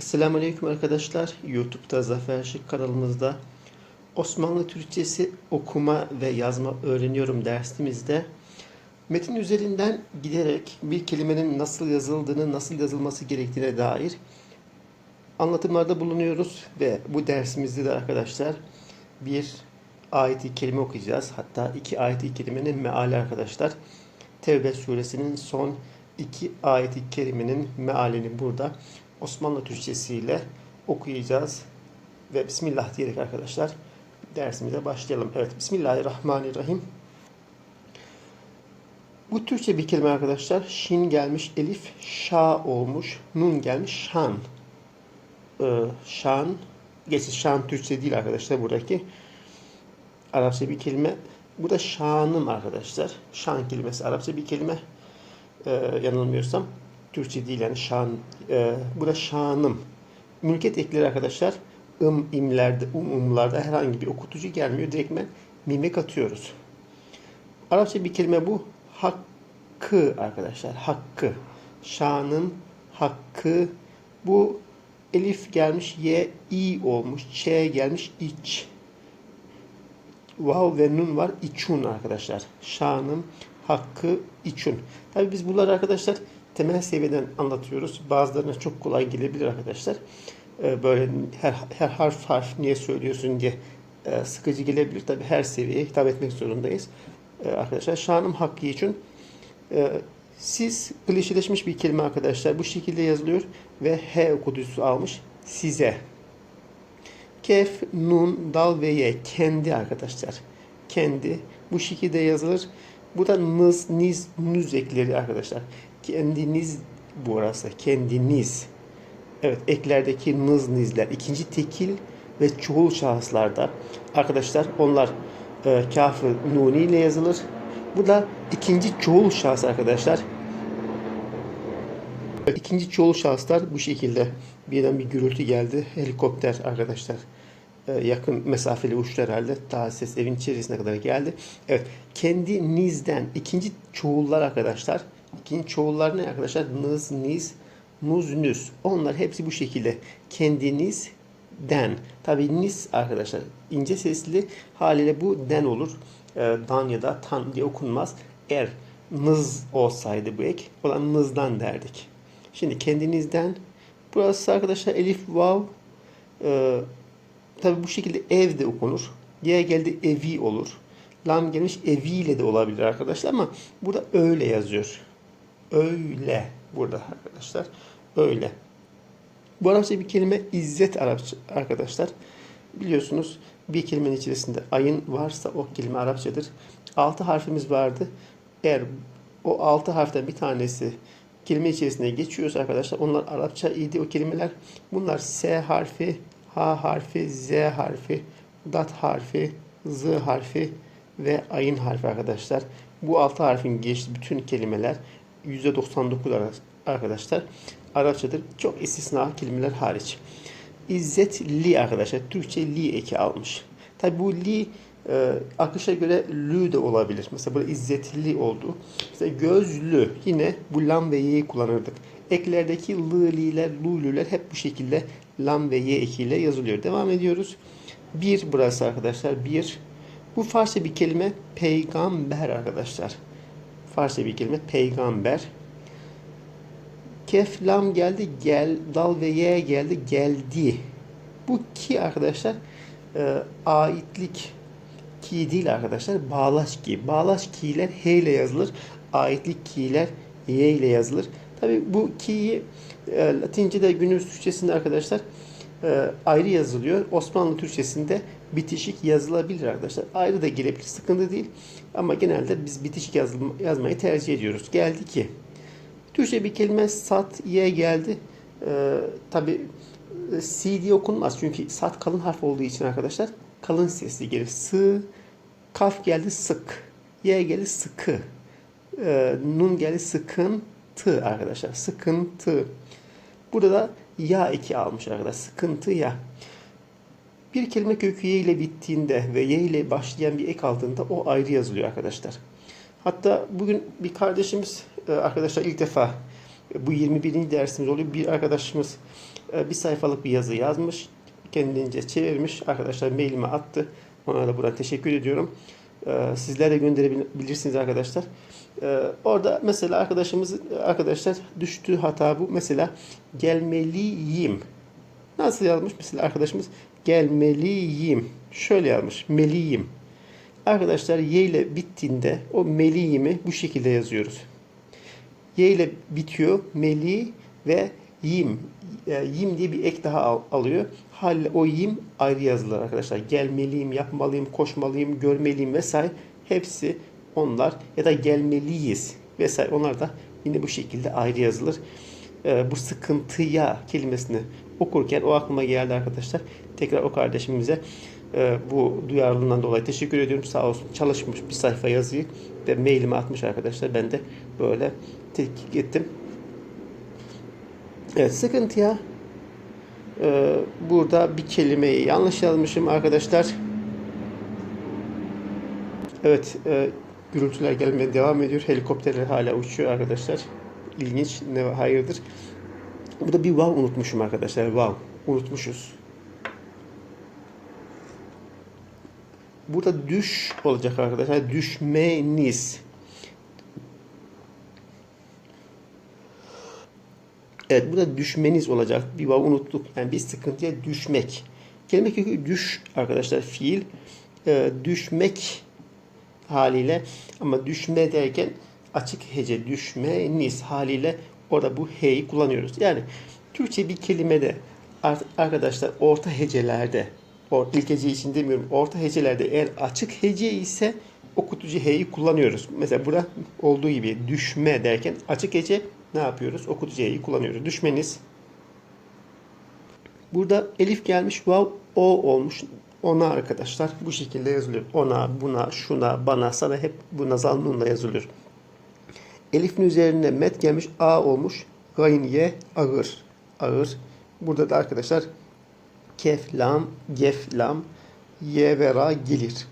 Selamünaleyküm arkadaşlar. YouTube'da Zafer Şık kanalımızda Osmanlı Türkçesi okuma ve yazma öğreniyorum dersimizde metin üzerinden giderek bir kelimenin nasıl yazıldığını, nasıl yazılması gerektiğine dair anlatımlarda bulunuyoruz ve bu dersimizde de arkadaşlar bir ayeti kelime okuyacağız. Hatta iki ayeti kelimenin meali arkadaşlar. Tevbe suresinin son iki ayeti kerimenin mealini burada Osmanlı Türkçesiyle okuyacağız. Ve Bismillah diyerek arkadaşlar dersimize başlayalım. Evet Bismillahirrahmanirrahim. Bu Türkçe bir kelime arkadaşlar. Şin gelmiş, elif şa olmuş, nun gelmiş şan. Ee, şan, geçti şan Türkçe değil arkadaşlar buradaki. Arapça bir kelime. Bu da şanım arkadaşlar. Şan kelimesi Arapça bir kelime. Ee, yanılmıyorsam. Türkçe değil yani şan. E, bu da şanım. Mülkiyet ekleri arkadaşlar ım imlerde, um umlarda herhangi bir okutucu gelmiyor. Direktmen mime katıyoruz. Arapça bir kelime bu. Hakkı arkadaşlar. Hakkı. Şanın hakkı. Bu elif gelmiş y i olmuş. Ç gelmiş iç. Vav ve nun var. İçun arkadaşlar. Şanım hakkı içun. Tabi biz bunları arkadaşlar temel seviyeden anlatıyoruz. Bazılarına çok kolay gelebilir arkadaşlar. Ee, böyle her, her harf harf niye söylüyorsun diye e, sıkıcı gelebilir. Tabi her seviyeye hitap etmek zorundayız. Ee, arkadaşlar şanım hakkı için e, siz klişeleşmiş bir kelime arkadaşlar. Bu şekilde yazılıyor ve H okutucusu almış size. Kef, nun, dal ve ye. Kendi arkadaşlar. Kendi. Bu şekilde yazılır. Bu da nız, niz, nüz ekleri arkadaşlar. Kendiniz burası. Kendiniz. Evet eklerdeki nız nizler. ikinci tekil ve çoğul şahıslarda arkadaşlar onlar e, kafı nuni ile yazılır. Bu da ikinci çoğul şahıs arkadaşlar. İkinci çoğul şahıslar bu şekilde. Birden bir gürültü geldi. Helikopter arkadaşlar. E, yakın mesafeli uçtu herhalde. Daha ses evin içerisine kadar geldi. Evet. Kendinizden ikinci çoğullar arkadaşlar. İkinci çoğullar ne arkadaşlar? Nız, niz, nuz, nüz. Onlar hepsi bu şekilde. Kendinizden. Tabi niz arkadaşlar ince sesli haliyle bu den olur. E, dan ya da tan diye okunmaz. Eğer nız olsaydı bu ek olan nızdan derdik. Şimdi kendinizden burası arkadaşlar elif vav e, tabi bu şekilde ev de okunur. Y geldi evi olur. Lam gelmiş eviyle de olabilir arkadaşlar ama burada öyle yazıyor. Öyle burada arkadaşlar. Öyle. Bu Arapça bir kelime izzet Arapça arkadaşlar. Biliyorsunuz bir kelimenin içerisinde ayın varsa o kelime Arapçadır. Altı harfimiz vardı. Eğer o altı harften bir tanesi kelime içerisine geçiyorsa arkadaşlar onlar Arapça idi o kelimeler. Bunlar S harfi, H harfi, Z harfi, Dat harfi, Z harfi ve ayın harfi arkadaşlar. Bu altı harfin geçtiği bütün kelimeler %99 arkadaşlar Arapçadır. Çok istisna kelimeler hariç. İzzet li arkadaşlar. Türkçe li eki almış. Tabi bu li e, akışa göre lü de olabilir. Mesela burada izzetli oldu. Mesela gözlü yine bu lam ve y'yi kullanırdık. Eklerdeki lı, liler, lulüler hep bu şekilde lam ve y ekiyle yazılıyor. Devam ediyoruz. Bir burası arkadaşlar. Bir. Bu Farsça bir kelime peygamber arkadaşlar. Farsça bir kelime peygamber. Kef lam geldi gel dal ve y geldi geldi. Bu ki arkadaşlar e, aitlik ki değil arkadaşlar bağlaç ki. Bağlaç ki'ler h ile yazılır. Aitlik ki'ler y ile yazılır. Tabi bu ki'yi e, Latince'de günümüz Türkçesinde arkadaşlar e, ayrı yazılıyor. Osmanlı Türkçesinde bitişik yazılabilir arkadaşlar. Ayrı da gelebilir. Sıkıntı değil. Ama genelde biz bitişik yazma, yazmayı tercih ediyoruz. Geldi ki. Türkçe bir kelime sat, ye geldi. Ee, Tabi si diye okunmaz. Çünkü sat kalın harf olduğu için arkadaşlar kalın sesli gelir. Sı, kaf geldi sık. Y geldi sıkı. Ee, nun geldi sıkıntı arkadaşlar. Sıkıntı. Burada da ya iki almış arkadaşlar. Sıkıntı ya. Bir kelime kökü y ile bittiğinde ve y ile başlayan bir ek aldığında o ayrı yazılıyor arkadaşlar. Hatta bugün bir kardeşimiz e, arkadaşlar ilk defa Bu 21. dersimiz oluyor. Bir arkadaşımız e, bir sayfalık bir yazı yazmış. Kendince çevirmiş. Arkadaşlar mailime attı. Ona da buradan teşekkür ediyorum. E, Sizler de gönderebilirsiniz arkadaşlar. E, Orada mesela arkadaşımız arkadaşlar düştüğü hata bu. Mesela gelmeliyim. Nasıl yazmış? Mesela arkadaşımız gelmeliyim. Şöyle yazmış. Meliyim. Arkadaşlar y ile bittiğinde o meliyimi bu şekilde yazıyoruz. Y ile bitiyor. Meli ve yim. E, yim diye bir ek daha al- alıyor. Hal o yim ayrı yazılır arkadaşlar. Gelmeliyim, yapmalıyım, koşmalıyım, görmeliyim vesaire. Hepsi onlar ya da gelmeliyiz vesaire. Onlar da yine bu şekilde ayrı yazılır. E, bu sıkıntıya kelimesini okurken o aklıma geldi arkadaşlar. Tekrar o kardeşimize e, bu duyarlılığından dolayı teşekkür ediyorum. Sağ olsun çalışmış bir sayfa yazıyı ve mailime atmış arkadaşlar. Ben de böyle tetkik ettim. Evet sıkıntıya e, burada bir kelimeyi yanlış yazmışım arkadaşlar. Evet e, gürültüler gelmeye devam ediyor. Helikopterler hala uçuyor arkadaşlar. İlginç ne hayırdır. Burada bir wow unutmuşum arkadaşlar. Wow unutmuşuz. Burada düş olacak arkadaşlar. Düşmeniz. Evet burada düşmeniz olacak. Bir vav unuttuk. Yani bir sıkıntıya düşmek. Kelime kökü düş arkadaşlar fiil. Ee, düşmek haliyle ama düşme derken açık hece düşmeniz haliyle orada bu he'yi kullanıyoruz. Yani Türkçe bir kelimede arkadaşlar orta hecelerde or, ilk hece için demiyorum orta hecelerde eğer açık hece ise okutucu he'yi kullanıyoruz. Mesela burada olduğu gibi düşme derken açık hece ne yapıyoruz? Okutucu he'yi kullanıyoruz. Düşmeniz Burada elif gelmiş, vav o olmuş. Ona arkadaşlar bu şekilde yazılıyor. Ona, buna, şuna, bana, sana hep bu nazal nunla yazılıyor. Elifin üzerine met gelmiş, a olmuş. Gayn ye, ağır. Ağır. Burada da arkadaşlar kef, lam, gef, lam, ye ve ra gelir.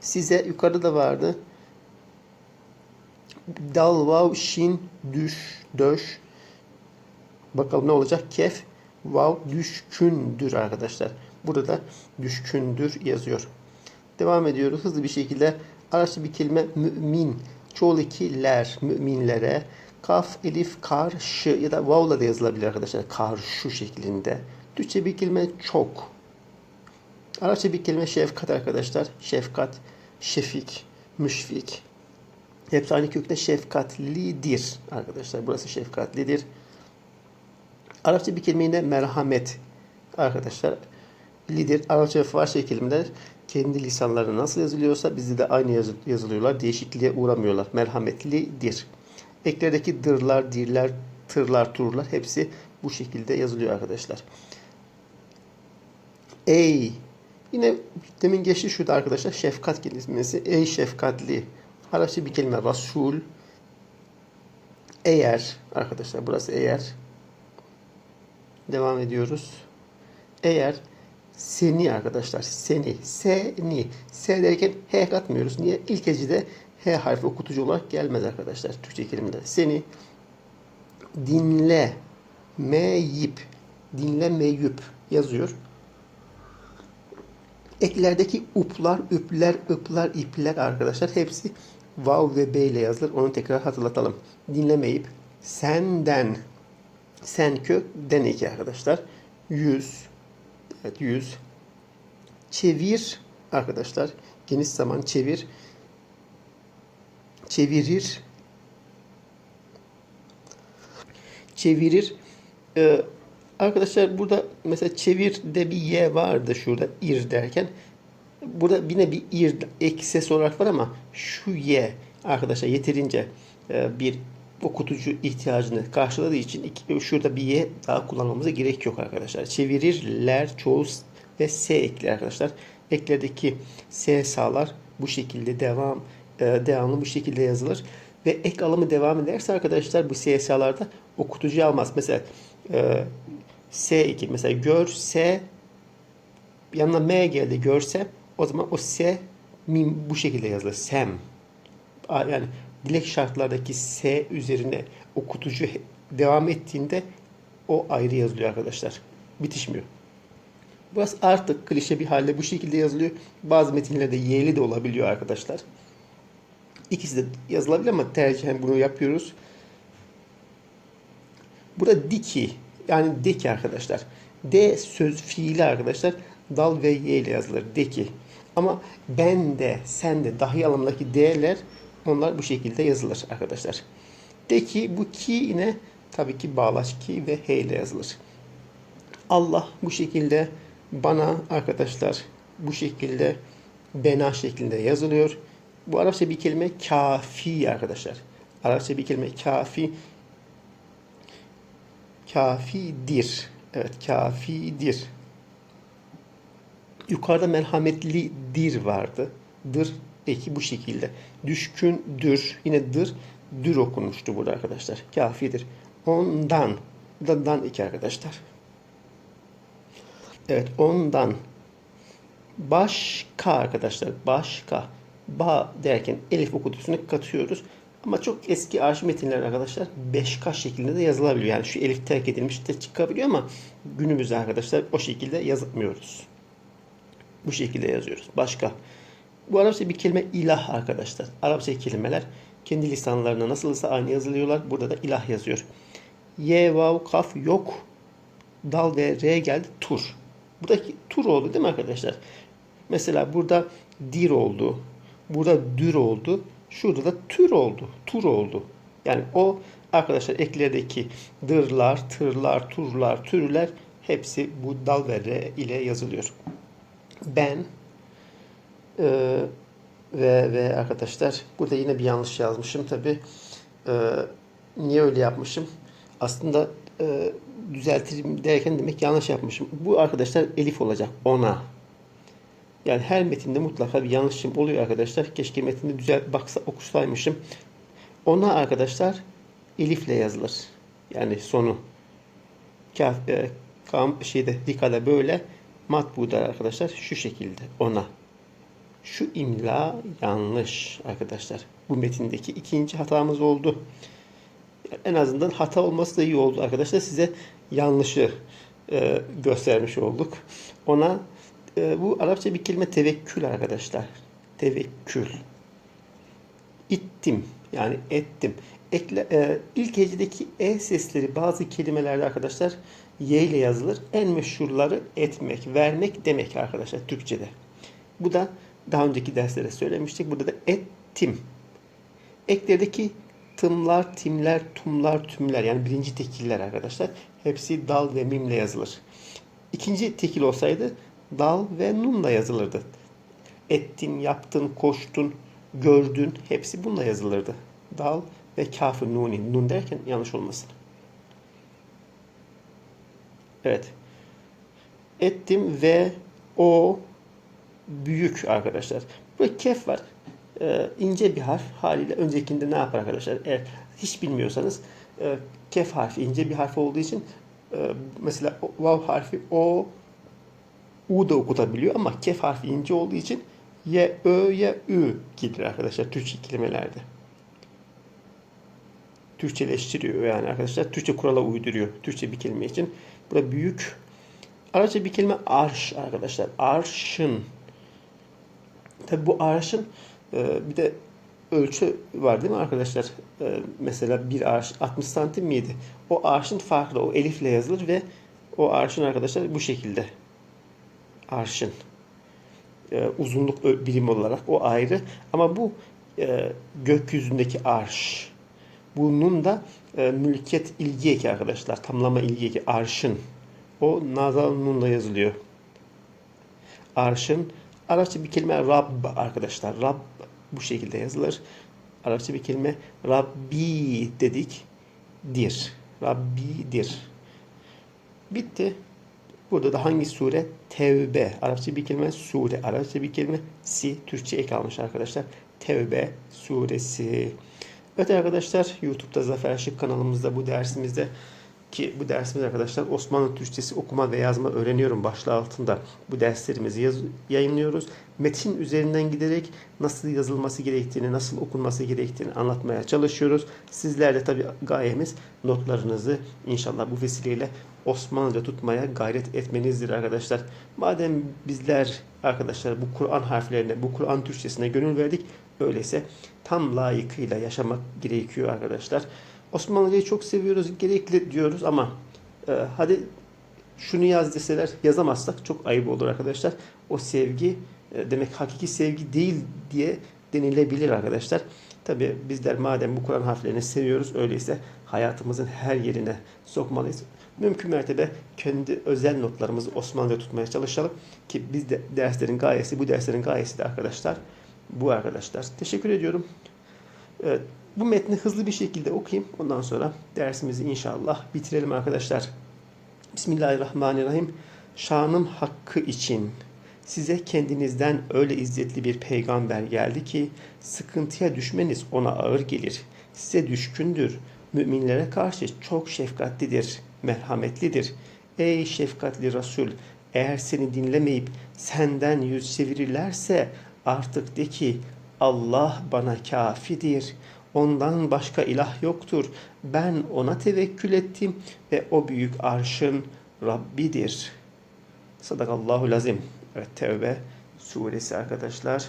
Size yukarıda da vardı. Dal, vav, şin, düş, döş. Bakalım ne olacak? Kef, vav, düşkündür arkadaşlar. Burada da düşkündür yazıyor. Devam ediyoruz hızlı bir şekilde. Araçlı bir kelime mümin. Çoğul ikiler müminlere. Kaf, elif, karşı ya da vav'la da yazılabilir arkadaşlar. Karşı şeklinde. Türkçe bir kelime çok. Arapça bir kelime şefkat arkadaşlar. Şefkat, şefik, müşfik. Hepsi aynı kökte şefkatlidir arkadaşlar. Burası şefkatlidir. Arapça bir kelime yine merhamet arkadaşlar. Lidir. Arapça ve Farsça kelimeler kendi lisanları nasıl yazılıyorsa bizde de aynı yazı- yazılıyorlar. Değişikliğe uğramıyorlar. Merhametlidir. Eklerdeki dırlar, dirler, tırlar, turlar hepsi bu şekilde yazılıyor arkadaşlar. Ey Yine demin geçti şurada arkadaşlar şefkat kelimesi. Ey şefkatli. Arapça bir kelime Rasul. Eğer arkadaşlar burası eğer. Devam ediyoruz. Eğer seni arkadaşlar seni seni s derken h katmıyoruz. Niye? İlk hecede h harfi okutucu olarak gelmez arkadaşlar Türkçe kelimeler. Seni dinle meyip dinlemeyüp yazıyor. Eklerdeki uplar, üpler, ıplar, ipler arkadaşlar hepsi vav ve b ile yazılır. Onu tekrar hatırlatalım. Dinlemeyip senden sen kök den eki arkadaşlar. Yüz evet yüz çevir arkadaşlar. Geniş zaman çevir çevirir çevirir Ee, Arkadaşlar burada mesela çevir de bir y vardı şurada ir derken. Burada yine bir ir ek ses olarak var ama şu y arkadaşlar yeterince e, bir okutucu ihtiyacını karşıladığı için şurada bir y daha kullanmamıza gerek yok arkadaşlar. Çevirirler çoğu ve s ekler arkadaşlar. Eklerdeki s sağlar bu şekilde devam e, devamlı bu şekilde yazılır. Ve ek alımı devam ederse arkadaşlar bu SSA'larda okutucu almaz. Mesela e, S2 mesela görse yanına M geldi görse o zaman o S mim bu şekilde yazılır. Sem. Yani dilek şartlardaki S üzerine okutucu devam ettiğinde o ayrı yazılıyor arkadaşlar. Bitişmiyor. Burası artık klişe bir halde bu şekilde yazılıyor. Bazı metinlerde y'li de olabiliyor arkadaşlar. İkisi de yazılabilir ama tercihen bunu yapıyoruz. Burada diki yani deki arkadaşlar. D söz fiili arkadaşlar dal ve y ile yazılır. Deki. Ama ben de, sen de, dahi anlamındaki D'ler onlar bu şekilde yazılır arkadaşlar. De ki bu ki yine tabii ki bağlaç ki ve he ile yazılır. Allah bu şekilde bana arkadaşlar bu şekilde bena şeklinde yazılıyor. Bu Arapça bir kelime kafi arkadaşlar. Arapça bir kelime kafi kafidir. Evet kafidir. Yukarıda merhametlidir vardı. Dır eki bu şekilde. Düşkündür. Yine dır. Dür okunmuştu burada arkadaşlar. Kafidir. Ondan. Da dan iki arkadaşlar. Evet ondan. Başka arkadaşlar. Başka. Ba derken elif okutusunu katıyoruz. Ama çok eski arşiv metinler arkadaşlar 5K şeklinde de yazılabiliyor. Yani şu elif terk edilmiş de çıkabiliyor ama günümüzde arkadaşlar o şekilde yazmıyoruz. Bu şekilde yazıyoruz. Başka. Bu Arapça bir kelime ilah arkadaşlar. Arapça kelimeler kendi lisanlarına nasılsa aynı yazılıyorlar. Burada da ilah yazıyor. Y, vav, kaf yok. Dal ve R geldi. Tur. Buradaki tur oldu değil mi arkadaşlar? Mesela burada dir oldu. Burada dür oldu. Şurada da tür oldu. Tur oldu. Yani o arkadaşlar eklerdeki dırlar, tırlar, turlar, türler hepsi bu dal ve re ile yazılıyor. Ben e, ve ve arkadaşlar burada yine bir yanlış yazmışım tabi. E, niye öyle yapmışım? Aslında e, düzeltirim derken demek yanlış yapmışım. Bu arkadaşlar elif olacak. Ona. Yani her metinde mutlaka bir yanlışım oluyor arkadaşlar. Keşke metinde düzelt baksa okusaymışım. Ona arkadaşlar elifle yazılır. Yani sonu. Kaf, e, kam, şeyde dikada böyle matbuda arkadaşlar şu şekilde ona. Şu imla yanlış arkadaşlar. Bu metindeki ikinci hatamız oldu. En azından hata olması da iyi oldu arkadaşlar. Size yanlışı e, göstermiş olduk. Ona e, bu Arapça bir kelime tevekkül arkadaşlar. Tevekkül. İttim yani ettim. Ekle, e, ilk hecedeki e sesleri bazı kelimelerde arkadaşlar y ile yazılır. En meşhurları etmek, vermek demek arkadaşlar Türkçe'de. Bu da daha önceki derslere söylemiştik. Burada da ettim. Eklerdeki tımlar, timler, tumlar, tümler yani birinci tekiller arkadaşlar. Hepsi dal ve mimle yazılır. İkinci tekil olsaydı dal ve nunla yazılırdı. Ettin, yaptın, koştun, gördün hepsi bununla yazılırdı. Dal ve kafir nuni. Nun derken yanlış olmasın. Evet. Ettim ve o büyük arkadaşlar. Burada kef var. Ee, ince bir harf haliyle öncekinde ne yapar arkadaşlar? Eğer hiç bilmiyorsanız e, kef harfi ince bir harf olduğu için e, mesela vav harfi o u da okutabiliyor ama kef harfi ince olduğu için ye ö ya ü gelir arkadaşlar Türkçe kelimelerde. Türkçeleştiriyor yani arkadaşlar. Türkçe kurala uyduruyor. Türkçe bir kelime için. Burada büyük. Arapça bir kelime arş arkadaşlar. Arşın. Tabi bu arşın e, bir de ölçü var değil mi arkadaşlar? E, mesela bir arş 60 santim miydi? O arşın farklı. O elifle yazılır ve o arşın arkadaşlar bu şekilde. Arşın. E, uzunluk birim olarak o ayrı. Ama bu gökyüzündeki arş. Bunun da e, mülkiyet ilgi eki arkadaşlar. Tamlama ilgi eki. Arşın. O nazal nunla yazılıyor. Arşın. Arapça bir kelime Rabb arkadaşlar. Rabb bu şekilde yazılır. Arapça bir kelime Rabbi dedik. Dir. Rabbidir. Bitti. Burada da hangi sure? Tevbe. Arapça bir kelime sure. Arapça bir kelime si. Türkçe ek almış arkadaşlar. Tevbe suresi. Evet arkadaşlar YouTube'da Zafer Şık kanalımızda bu dersimizde ki bu dersimiz arkadaşlar Osmanlı Türkçesi okuma ve yazma öğreniyorum başlığı altında bu derslerimizi yaz- yayınlıyoruz. Metin üzerinden giderek nasıl yazılması gerektiğini, nasıl okunması gerektiğini anlatmaya çalışıyoruz. Sizler de tabii gayemiz notlarınızı inşallah bu vesileyle Osmanlıca tutmaya gayret etmenizdir arkadaşlar. Madem bizler arkadaşlar bu Kur'an harflerine, bu Kur'an Türkçesine gönül verdik, öyleyse tam layıkıyla yaşamak gerekiyor arkadaşlar. Osmanlıcayı çok seviyoruz, gerekli diyoruz ama e, hadi şunu yaz deseler yazamazsak çok ayıp olur arkadaşlar. O sevgi e, demek hakiki sevgi değil diye denilebilir arkadaşlar. Tabi bizler madem bu Kur'an harflerini seviyoruz öyleyse hayatımızın her yerine sokmalıyız. Mümkün mertebe kendi özel notlarımızı Osmanlıca tutmaya çalışalım ki biz de derslerin gayesi bu derslerin gayesi de arkadaşlar bu arkadaşlar. Teşekkür ediyorum. Evet, bu metni hızlı bir şekilde okuyayım. Ondan sonra dersimizi inşallah bitirelim arkadaşlar. Bismillahirrahmanirrahim. Şanım hakkı için size kendinizden öyle izzetli bir peygamber geldi ki sıkıntıya düşmeniz ona ağır gelir. Size düşkündür. Müminlere karşı çok şefkatlidir, merhametlidir. Ey şefkatli Resul, eğer seni dinlemeyip senden yüz çevirirlerse artık de ki Allah bana kafidir. Ondan başka ilah yoktur. Ben ona tevekkül ettim ve o büyük arşın Rabbidir. Sadakallahu lazim. Evet Tevbe suresi arkadaşlar.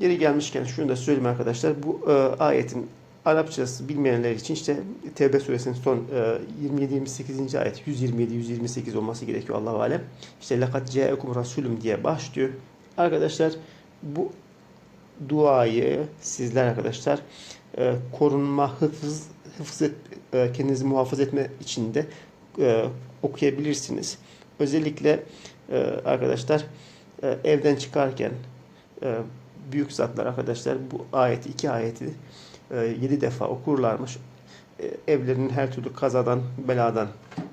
Yeri gelmişken şunu da söyleyeyim arkadaşlar. Bu e, ayetin Arapçası bilmeyenler için işte Tevbe suresinin son e, 27-28. ayet 127-128 olması gerekiyor Allah alem. İşte lakat ce'ekum rasulüm diye başlıyor. Arkadaşlar bu duayı sizler arkadaşlar e, korunma, hıfız, hıfız et, e, kendinizi muhafaza etme için e, okuyabilirsiniz. Özellikle e, arkadaşlar e, evden çıkarken e, büyük zatlar arkadaşlar bu ayeti iki ayeti e, yedi defa okurlarmış. E, evlerinin her türlü kazadan, beladan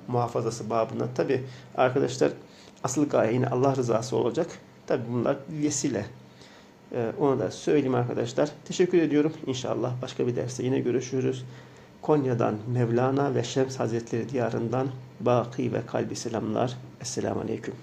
muhafazası babına. Tabi arkadaşlar asıl gaye yine Allah rızası olacak. Tabi bunlar vesile. Ee, onu da söyleyeyim arkadaşlar. Teşekkür ediyorum. İnşallah başka bir derste yine görüşürüz. Konya'dan Mevlana ve Şems Hazretleri diyarından Baki ve kalbi selamlar. Esselamu Aleyküm.